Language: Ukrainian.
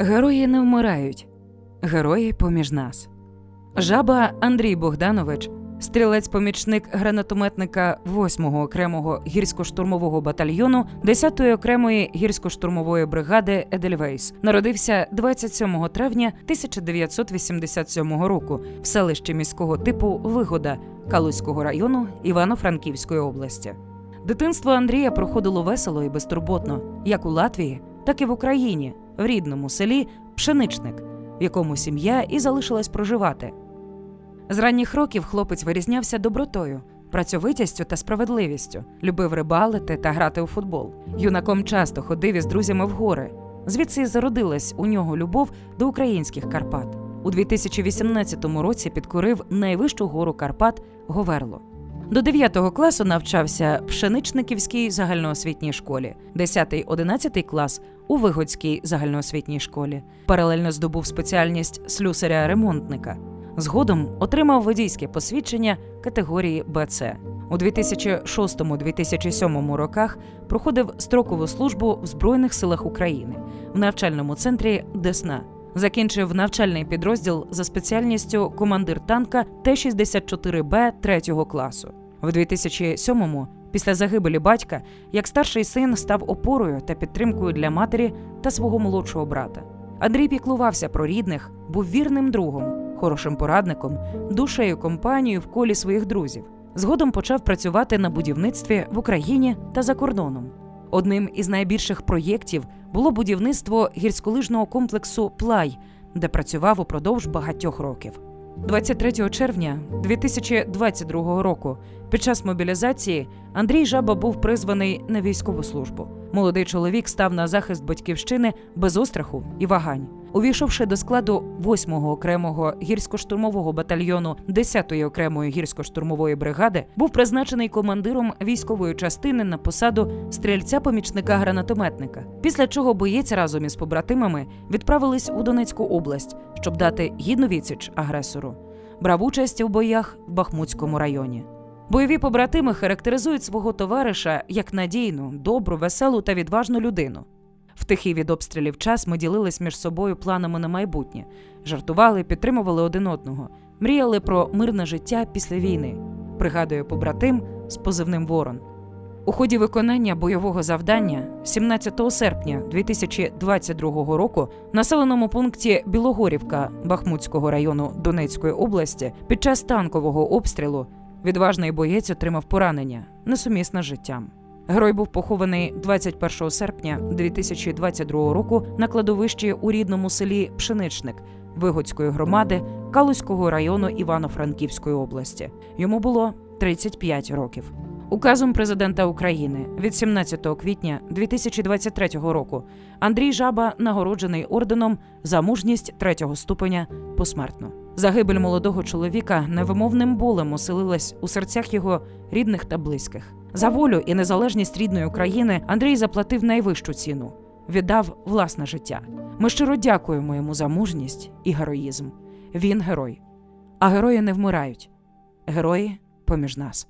Герої не вмирають, герої поміж нас. Жаба Андрій Богданович, стрілець-помічник гранатометника 8-го окремого гірсько-штурмового батальйону 10-ї окремої гірсько-штурмової бригади Едельвейс, народився 27 травня 1987 року в селищі міського типу Вигода Калузького району Івано-Франківської області. Дитинство Андрія проходило весело і безтурботно, як у Латвії, так і в Україні, в рідному селі Пшеничник, в якому сім'я і залишилась проживати. З ранніх років хлопець вирізнявся добротою, працьовитістю та справедливістю, любив рибалити та грати у футбол. Юнаком часто ходив із друзями в гори. Звідси зародилась у нього любов до українських Карпат. У 2018 році підкорив найвищу гору Карпат Говерло. До 9 класу навчався в Пшеничниківській загальноосвітній школі, 10-11 клас у Вигодській загальноосвітній школі. Паралельно здобув спеціальність слюсаря-ремонтника. Згодом отримав водійське посвідчення категорії БЦ. У 2006-2007 роках проходив строкову службу в Збройних силах України в навчальному центрі Десна. Закінчив навчальний підрозділ за спеціальністю командир танка Т-64Б 3 класу. В 2007-му, після загибелі батька, як старший син став опорою та підтримкою для матері та свого молодшого брата. Андрій піклувався про рідних, був вірним другом, хорошим порадником, душею компанією в колі своїх друзів. Згодом почав працювати на будівництві в Україні та за кордоном. Одним із найбільших проєктів було будівництво гірськолижного комплексу Плай, де працював упродовж багатьох років. 23 червня 2022 року, під час мобілізації, Андрій Жаба був призваний на військову службу. Молодий чоловік став на захист батьківщини без остраху і вагань. Увійшовши до складу 8-го окремого гірсько-штурмового батальйону 10-ї окремої гірсько-штурмової бригади, був призначений командиром військової частини на посаду стрільця-помічника-гранатометника. Після чого боєць разом із побратимами відправились у Донецьку область, щоб дати гідну відсіч агресору. Брав участь у боях в Бахмутському районі. Бойові побратими характеризують свого товариша як надійну, добру, веселу та відважну людину. В тихий від обстрілів час ми ділились між собою планами на майбутнє, жартували, підтримували один одного, мріяли про мирне життя після війни. Пригадує побратим з позивним Ворон. У ході виконання бойового завдання 17 серпня 2022 року в населеному пункті Білогорівка Бахмутського району Донецької області під час танкового обстрілу відважний боєць отримав поранення несумісне з життям. Герой був похований 21 серпня 2022 року на кладовищі у рідному селі Пшеничник Вигодської громади Калузького району Івано-Франківської області. Йому було 35 років. Указом президента України від 17 квітня 2023 року Андрій Жаба нагороджений орденом за мужність третього ступеня посмертно. Загибель молодого чоловіка невимовним болем оселилась у серцях його рідних та близьких. За волю і незалежність рідної України Андрій заплатив найвищу ціну, віддав власне життя. Ми щиро дякуємо йому за мужність і героїзм. Він герой. А герої не вмирають. Герої поміж нас.